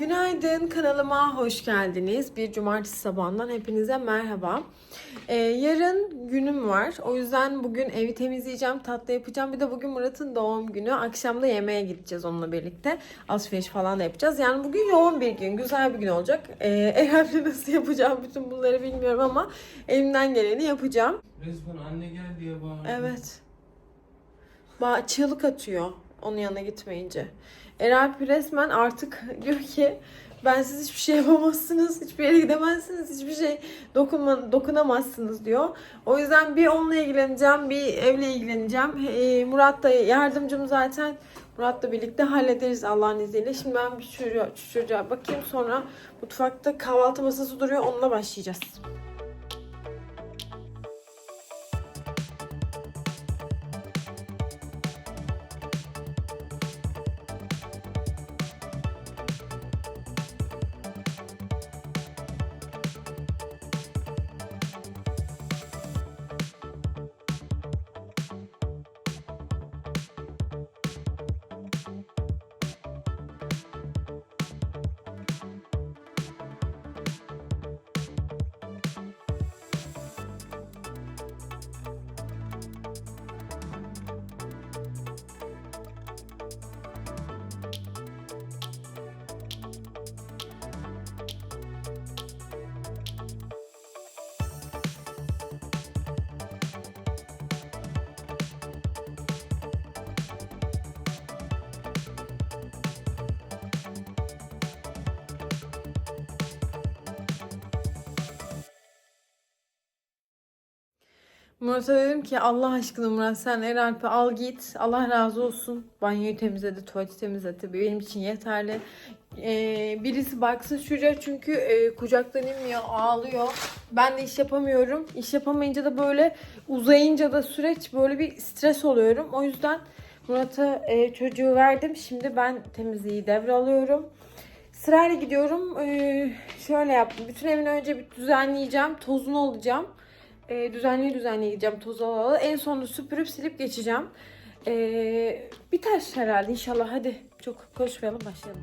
Günaydın kanalıma hoş geldiniz. Bir cumartesi sabahından hepinize merhaba. Ee, yarın günüm var. O yüzden bugün evi temizleyeceğim, tatlı yapacağım. Bir de bugün Murat'ın doğum günü. Akşam da yemeğe gideceğiz onunla birlikte. Alışveriş falan da yapacağız. Yani bugün yoğun bir gün, güzel bir gün olacak. Ee, Erem'le nasıl yapacağım bütün bunları bilmiyorum ama elimden geleni yapacağım. Resmen anne gel diye bağırdı. Evet. Ba çığlık atıyor onun yanına gitmeyince. Eralp resmen artık diyor ki ben siz hiçbir şey yapamazsınız, hiçbir yere gidemezsiniz, hiçbir şey dokunma, dokunamazsınız diyor. O yüzden bir onunla ilgileneceğim, bir evle ilgileneceğim. Ee, Murat da yardımcım zaten. Murat'la birlikte hallederiz Allah'ın izniyle. Şimdi ben bir çocuğa, çocuğa bakayım sonra mutfakta kahvaltı masası duruyor onunla başlayacağız. Murat'a dedim ki Allah aşkına Murat sen Eralp'i al git. Allah razı olsun. Banyoyu temizledi, tuvaleti temizledi. Benim için yeterli. Ee, birisi baksın çocuğa çünkü e, kucaktan inmiyor, ağlıyor. Ben de iş yapamıyorum. İş yapamayınca da böyle uzayınca da süreç böyle bir stres oluyorum. O yüzden Murat'a e, çocuğu verdim. Şimdi ben temizliği devralıyorum. Sırayla gidiyorum. Ee, şöyle yaptım. Bütün evini önce bir düzenleyeceğim. Tozunu alacağım. E, düzenli düzenli gideceğim toz alalı. En sonunda süpürüp silip geçeceğim. E, biter herhalde inşallah. Hadi çok konuşmayalım başlayalım.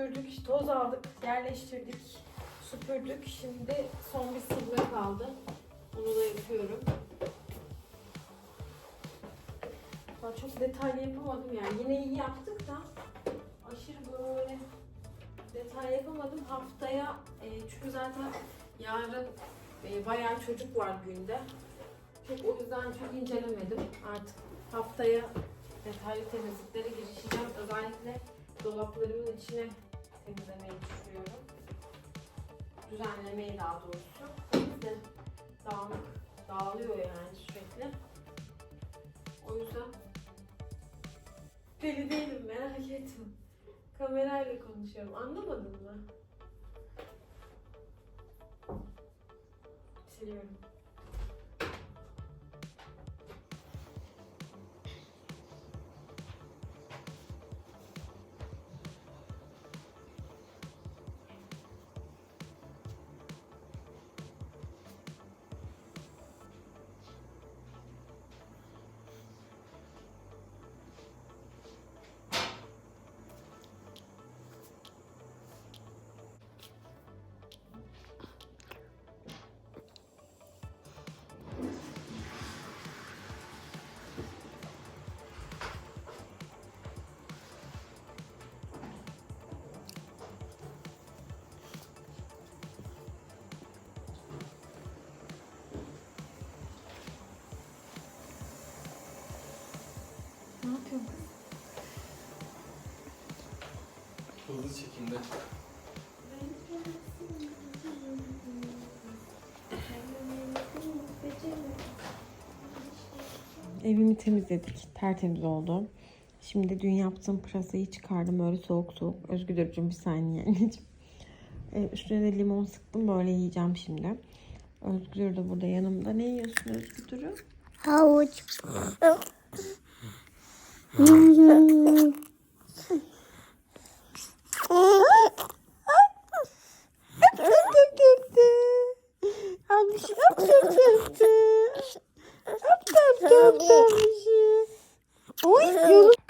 süpürdük, toz aldık, yerleştirdik, süpürdük. Şimdi son bir silme kaldı. Onu da yapıyorum. Daha çok detaylı yapamadım yani. Yine iyi yaptık da aşırı böyle detay yapamadım. Haftaya e, çünkü zaten yarın e, bayağı çocuk var günde. Çok o yüzden çok incelemedim. Artık haftaya detaylı temizliklere girişeceğim. Özellikle dolaplarımın içine temizlemeyi düşünüyorum. Düzenlemeyi daha doğrusu. Temizle dağınık, dağılıyor yani sürekli. O yüzden Deli değilim merak etme. Kamerayla konuşuyorum. Anlamadın mı? Siliyorum. Ne kız? Hızlı çekimde. Evimi temizledik. Tertemiz oldu. Şimdi dün yaptığım pırasayı çıkardım. Böyle soğuk soğuk. Özgürcüğüm bir saniye anneciğim. Ee, üstüne de limon sıktım. Böyle yiyeceğim şimdi. Özgür de burada yanımda. Ne yiyorsun Özgür'ü? Havuç. Oy yolu.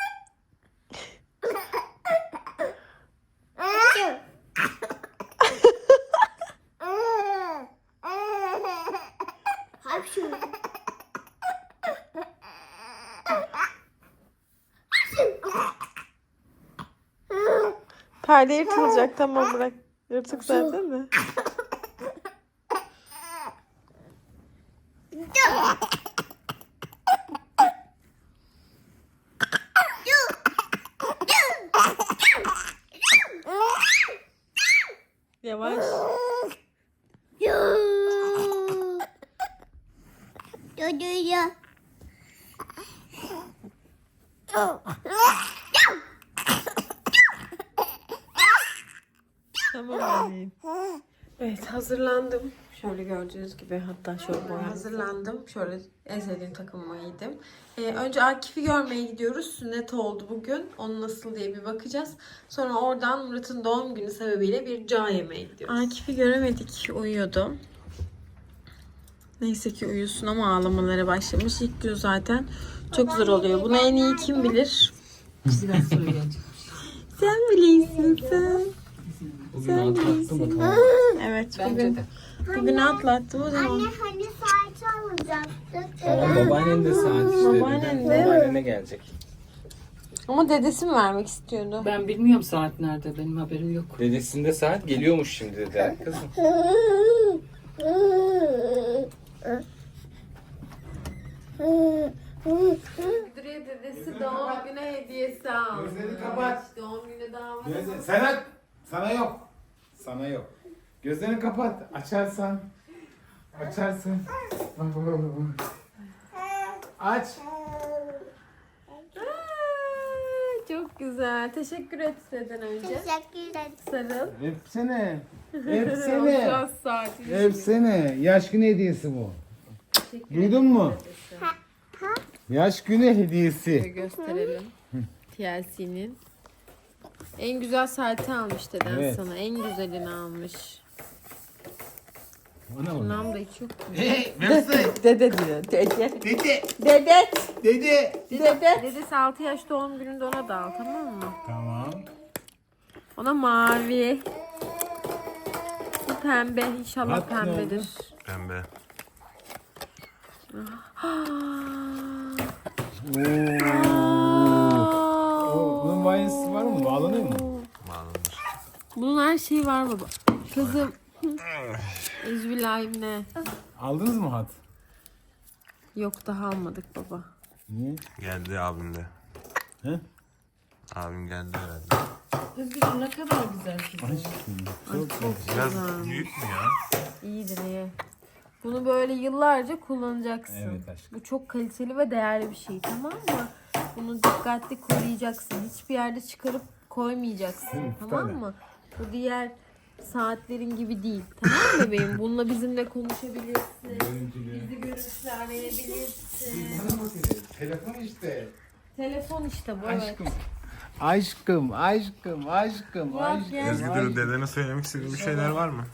Perde yırtılacak. Tamam bırak. Yırtık zaten mi? Yavaş. Yo. Yo yo yo. Tamam anneyim. Evet hazırlandım. Şöyle gördüğünüz gibi hatta şöyle boya hazırlandım. Şöyle en sevdiğim takımımı giydim. Ee, önce Akif'i görmeye gidiyoruz. Sünnet oldu bugün. Onu nasıl diye bir bakacağız. Sonra oradan Murat'ın doğum günü sebebiyle bir ca yemeğe gidiyoruz. Akif'i göremedik. Uyuyordu. Neyse ki uyusun ama ağlamalara başlamış. İlk gün zaten çok zor oluyor. Bunu en iyi kim bilir? Sen biliyorsun sen. Bugün atlattı mı tamam. Evet bugün bugün atlattım o zaman. Anne hani saati alacaktık. Tamam babaannen de saat işte. Babaannen de. Babaannene gelecek. Ama dedesi mi vermek istiyordu? Ben bilmiyorum saat nerede benim haberim yok. Dedesinde saat geliyormuş şimdi dedi kızım. Müdüreye dedesi doğum günü hediyesi almış. Gözlerini kapat. Doğum günü. Gözle- Serhat sana yok. Sana yok. Gözlerini kapat. Açarsan. Açarsın. Bak bak bak. bak. Aç. Aa, Çok güzel. Teşekkür et deden önce. Teşekkür ederim. Sarıl. Hepsine. Hepsine. Biraz saati. Hepsine. Yaş günü hediyesi bu. Teşekkür Duydun mu? Yaş günü hediyesi. gösterelim. TLC'nin. En güzel saati almış deden Evet. sana. En güzelini almış. Ne o? Bundan da hiç yok. Hey, Mesut. Dede diyor. Dede. Dede. Dede. Dede. Dede. Dedesi 6 yaş doğum gününde ona da al tamam mı? Tamam. Ona mavi. Bu pembe. İnşallah Bak ne oldu? pembedir. Pembe. O, bunun var mı? Bağlanıyor mu? Bağlanır. Bunun her şeyi var baba. Kızım. Üzbillahim ne? Aldınız mı hat? Yok daha almadık baba. Niye? Geldi abim de. He? Abim geldi herhalde. Özgür ne kadar güzel kız. Aşkım. Çok güzel. Biraz büyük mü ya? İyidir iyi. Bunu böyle yıllarca kullanacaksın. Evet aşkım. Bu çok kaliteli ve değerli bir şey tamam mı? Bunu dikkatli koruyacaksın. Hiçbir yerde çıkarıp koymayacaksın. Hı, tamam tane. mı? Bu diğer saatlerin gibi değil. Tamam mı bebeğim? Bununla bizimle konuşabilirsin. Bizi görüntülü arayabilirsin. Bak Telefon işte. Telefon işte bu evet. Aşkım. Aşkım, aşkım, aşkım, Murat aşkım. dedene söylemek istediğin bir şeyler var mı?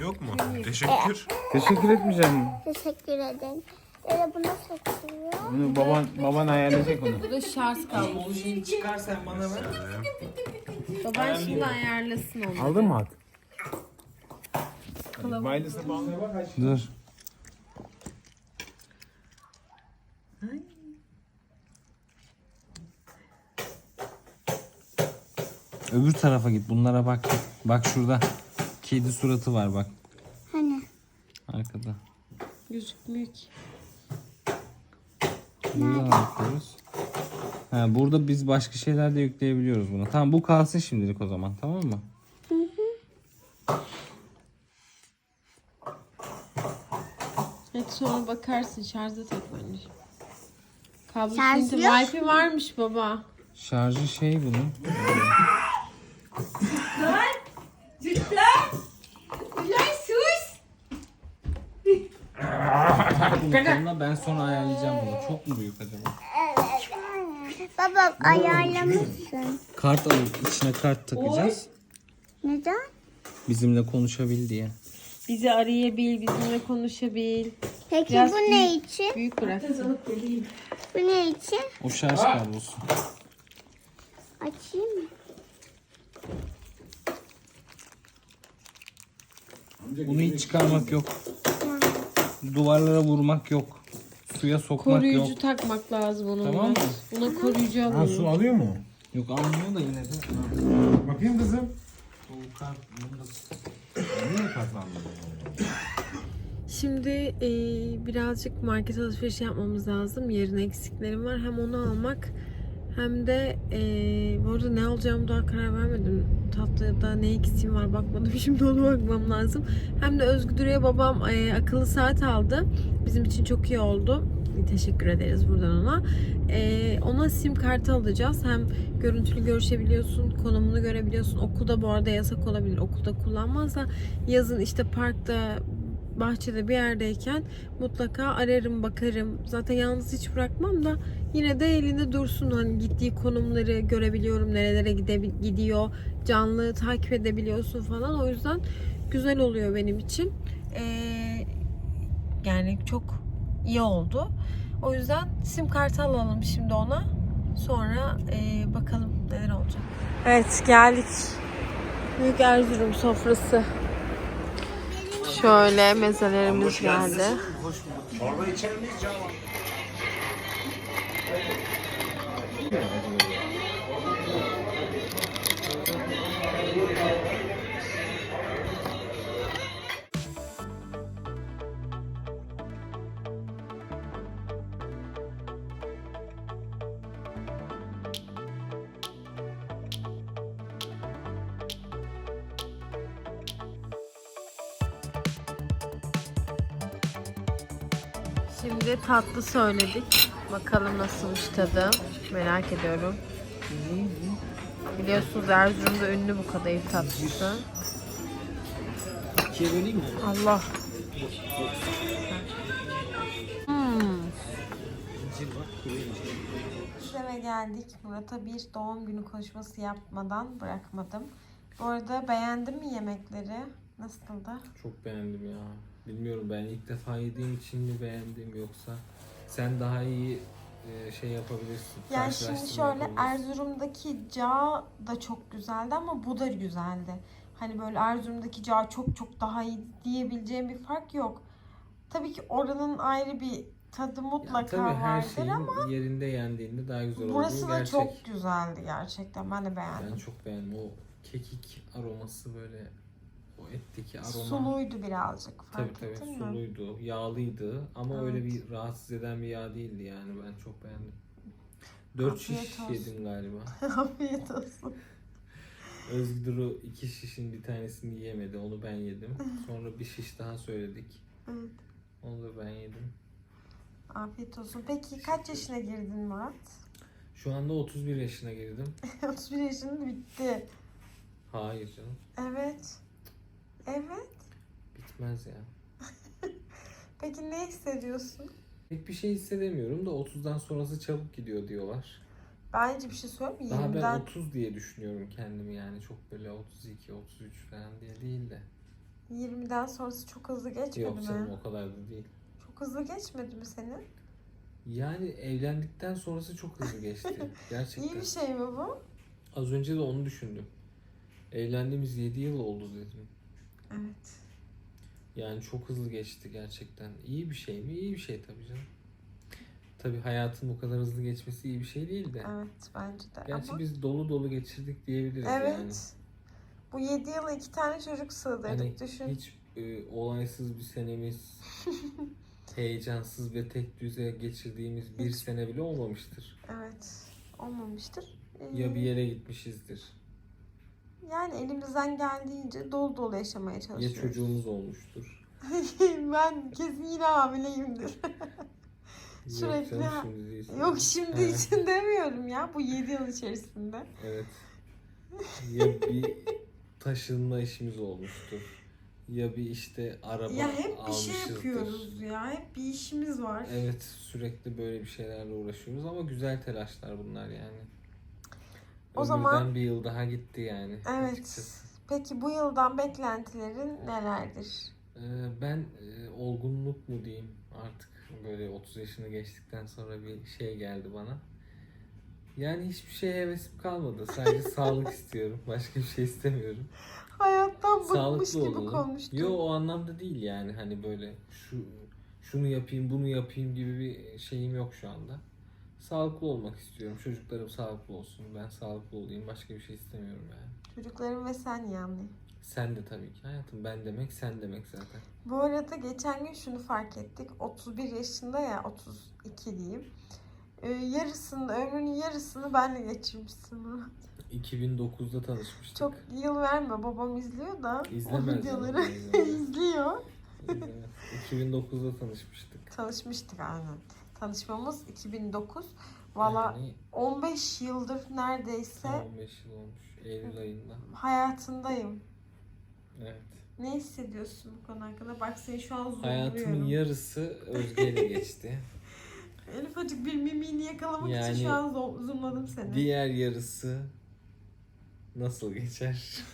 Yok mu? Teşekkür. Teşekkür etmeyeceğim. Teşekkür ederim. Dede bu nasıl açılıyor? Bunu baban, baban ayarlayacak onu. Bu da şarj kablosu. Şeyini çıkar sen bana ver. Baban şimdi ayarlasın onu. Aldın mı at? Baylısına bağlaya bak. Dur. Öbür tarafa git. Bunlara bak. Bak şurada. Kedi suratı var bak. Hani? Arkada. Gözükmüyor ki. Buradan yapıyoruz. Ha, burada biz başka şeyler de yükleyebiliyoruz buna. Tamam bu kalsın şimdilik o zaman. Tamam mı? Evet sonra bakarsın şarja tak bence. Kablo Şarj şimdi yok. Wi-Fi varmış baba. Şarjı şey bunun. Bununla ben sonra ayarlayacağım bunu. Çok mu büyük acaba? Baba ayarlamışsın. Kart alıp içine kart takacağız. Neden? Bizimle konuşabil diye. Bizi arayabil, bizimle konuşabil. Peki Biraz bu ne için? Büyük bıraktım. Bu ne için? O şarj kablosu. Açayım mı? Bunu hiç çıkarmak yok. Duvarlara vurmak yok. Suya sokmak Koruyucu yok. takmak lazım ona. Tamam mı? Buna koruyucu Ha, alalım. su alıyor mu? Yok almıyor da yine de. Bakayım kızım. Şimdi e, birazcık market alışverişi yapmamız lazım. Yarın eksiklerim var. Hem onu almak hem de e, bu arada ne alacağımı daha karar vermedim. Tatlıda ne eksiğim var bakmadım. Şimdi ona bakmam lazım. Hem de Özgü Duru'ya babam e, akıllı saat aldı. Bizim için çok iyi oldu. Teşekkür ederiz buradan ona. E, ona sim kartı alacağız. Hem görüntülü görüşebiliyorsun, konumunu görebiliyorsun. Okulda bu arada yasak olabilir. Okulda kullanmaz da yazın işte parkta bahçede bir yerdeyken mutlaka ararım bakarım. Zaten yalnız hiç bırakmam da yine de elinde dursun. Hani gittiği konumları görebiliyorum. Nerelere gide- gidiyor. Canlı takip edebiliyorsun falan. O yüzden güzel oluyor benim için. Ee, yani çok iyi oldu. O yüzden sim kartı alalım şimdi ona. Sonra ee, bakalım neler olacak. Evet geldik. Büyük Erzurum sofrası. Şöyle mezelerimiz geldi. Şimdi tatlı söyledik. Bakalım nasılmış tadı. Merak ediyorum. Biliyorsunuz Erzurum'da ünlü bu kadayıf tatlısı. İkiye böleyim mi? Allah. Hmm. Biz eve geldik. Murat'a bir doğum günü konuşması yapmadan bırakmadım. Bu arada beğendin mi yemekleri? Nasıldı? Çok beğendim ya. Bilmiyorum ben ilk defa yediğim için mi beğendim yoksa sen daha iyi e, şey yapabilirsin. Yani şimdi şöyle. Erzurum'daki cağ da çok güzeldi ama bu da güzeldi. Hani böyle Erzurum'daki cağ çok çok daha iyi diyebileceğim bir fark yok. Tabii ki oranın ayrı bir tadı mutlaka tabii her vardır şeyin ama yerinde yendiğinde daha güzel burası da gerçek. çok güzeldi gerçekten. Ben de Ben beğendim. çok beğendim. O kekik aroması böyle o etteki aroma. Suluydu birazcık. Fark Tabii tabii ettin mi? suluydu, yağlıydı ama Evet. öyle bir rahatsız eden bir yağ değildi yani ben çok beğendim. Dört Afiyet şiş olsun. yedim galiba. Afiyet olsun. Özgür'ü iki şişin bir tanesini yiyemedi onu ben yedim. Sonra bir şiş daha söyledik. Evet. Onu da ben yedim. Afiyet olsun. Peki kaç yaşına girdin Murat? Şu anda 31 yaşına girdim. 31 yaşında bitti. Hayır canım. Evet. Evet. Bitmez ya. Peki ne hissediyorsun? Pek bir şey hissedemiyorum da 30'dan sonrası çabuk gidiyor diyorlar. Bence bir şey söyleyeyim mi? Daha ben 20'den 30 diye düşünüyorum kendimi yani çok böyle 32, 33 falan diye değil de. 20'den sonrası çok hızlı geçmedi Yok mi? canım o kadar da değil. Çok hızlı geçmedi mi senin? Yani evlendikten sonrası çok hızlı geçti. Gerçekten. İyi bir şey mi bu? Az önce de onu düşündüm. Evlendiğimiz 7 yıl oldu dedim. Evet. Yani çok hızlı geçti gerçekten. İyi bir şey mi? İyi bir şey tabii canım. Tabii hayatın bu kadar hızlı geçmesi iyi bir şey değil de. Evet bence de. Gerçi Ama... biz dolu dolu geçirdik diyebiliriz Evet. yani. Bu 7 yıla iki tane çocuk sığdırdık Hani düşün. hiç e, olaysız bir senemiz, heyecansız ve tek düze geçirdiğimiz bir Hiç. sene bile olmamıştır. Evet. Olmamıştır. Ee, Ya bir yere gitmişizdir, Yani elimizden geldiğince dolu dolu yaşamaya ya çalışıyoruz. çocuğumuz olmuştur. ben kesin yine hamileyimdir. Yok Sürekli ha- şimdi. Yok şimdi için demiyorum ya bu 7 yıl içerisinde. Evet. Ya bir taşınma işimiz olmuştur. Ya bir işte araba Ya hep bir şey yapıyoruz ya. Hep bir işimiz var. Evet sürekli böyle bir şeylerle uğraşıyoruz ama güzel telaşlar bunlar yani. O zaman- bir yıl daha gitti yani. Evet. açıkçası. Peki bu yıldan beklentilerin nelerdir? Ee, ben e, olgunluk mu diyeyim artık böyle 30 yaşını geçtikten sonra bir şey geldi bana. Yani hiçbir şeye hevesim kalmadı. Sadece sağlık istiyorum. Başka bir şey istemiyorum. Hayattan bıkmış Sağlıklı gibi olalım. konuştun. Yo o anlamda değil yani hani böyle şu şunu yapayım bunu yapayım gibi bir şeyim yok şu anda. Sağlıklı olmak istiyorum. Çocuklarım sağlıklı olsun. Ben sağlıklı olayım. Başka bir şey istemiyorum yani. Çocuklarım ve sen yani. Sen de tabii ki hayatım. Ben demek sen demek zaten. Bu arada geçen gün şunu fark ettik. 31 yaşında ya 32 diyeyim. Ee, yarısını, ömrünün yarısını benle geçirmişsin Murat. 2009'da tanışmıştık. Çok yıl verme. Babam izliyor da o İzlemez videoları canım, izlemez. izliyor. Evet, 2009'da tanışmıştık. Tanışmıştık aynen. Tanışmamız 2009. Valla Yani 15 yıldır neredeyse 15 yıl olmuş. Eylül ayında. hayatındayım. Evet. Ne hissediyorsun bu konu hakkında? Bak seni şu an Hayatımın zoomluyorum. yarısı Özge ile geçti. En ufacık bir mimiğini yakalamak Yani için şu an zo- zoomladım seni. Diğer yarısı nasıl geçer?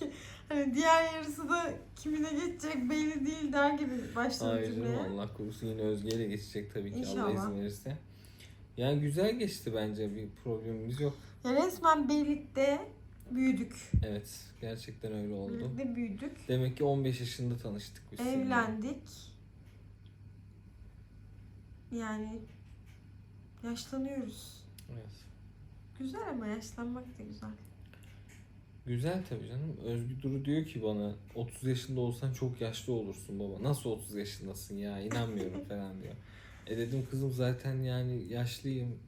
Hani diğer yarısı da kimine geçecek belli değil der gibi başladı Hayır canım cümleye. Allah korusun yine Özge ile geçecek tabii ki Allah İnşallah. izin verirse. Yani güzel geçti bence bir problemimiz yok. Ya resmen birlikte büyüdük. Evet gerçekten öyle oldu. Birlikte büyüdük. Demek ki 15 yaşında tanıştık biz. seninle. Evlendik. Yani yaşlanıyoruz. Evet. Güzel ama yaşlanmak da güzel. Güzel tabii canım. Özgür Duru diyor ki bana 30 yaşında olsan çok yaşlı olursun baba. Nasıl 30 yaşındasın ya inanmıyorum falan diyor. E dedim kızım zaten yani yaşlıyım.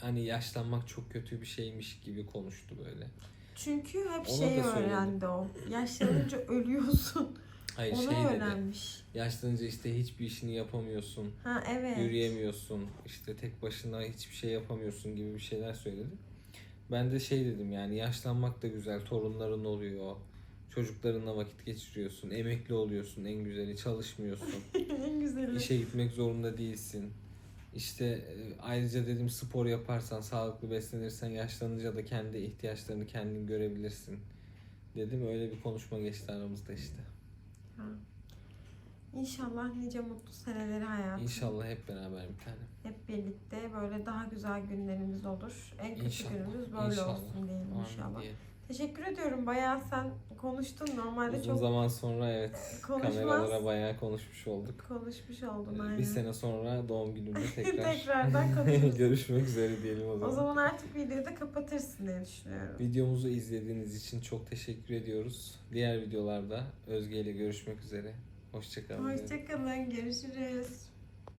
Hani yaşlanmak çok kötü bir şeymiş gibi konuştu böyle. Çünkü hep Ona şey söyledim. öğrendi o. Yaşlanınca ölüyorsun. Hayır Onu şey dedi. öğrenmiş. Yaşlanınca işte hiçbir işini yapamıyorsun. Ha evet. Yürüyemiyorsun. işte tek başına hiçbir şey yapamıyorsun gibi bir şeyler söyledi. Ben de şey dedim yani yaşlanmak da güzel. Torunların oluyor. Çocuklarınla vakit geçiriyorsun. Emekli oluyorsun en güzeli. Çalışmıyorsun. en güzeli. İşe gitmek zorunda değilsin. İşte e, ayrıca dedim spor yaparsan, sağlıklı beslenirsen yaşlanınca da kendi ihtiyaçlarını kendin görebilirsin. Dedim öyle bir konuşma geçti aramızda işte. İnşallah nice mutlu seneleri hayatım. İnşallah hep beraber bir tane. Hep birlikte böyle daha güzel günlerimiz olur. En kötü İnşallah. günümüz böyle İnşallah. olsun diyelim Amin inşallah. diyelim. Teşekkür ediyorum. Bayağı sen konuştun. Normalde Uzun çok zaman sonra evet Konuşmaz. kameralara bayağı konuşmuş olduk. konuşmuş oldun Ee, aynen. Bir sene sonra doğum günümde tekrar Tekrardan konuşuruz. görüşmek üzere diyelim o zaman. O zaman artık videoyu da kapatırsın diye düşünüyorum. Videomuzu izlediğiniz için çok teşekkür ediyoruz. Diğer videolarda Özge ile görüşmek üzere. Hoşçakalın. Hoşçakalın. Görüşürüz.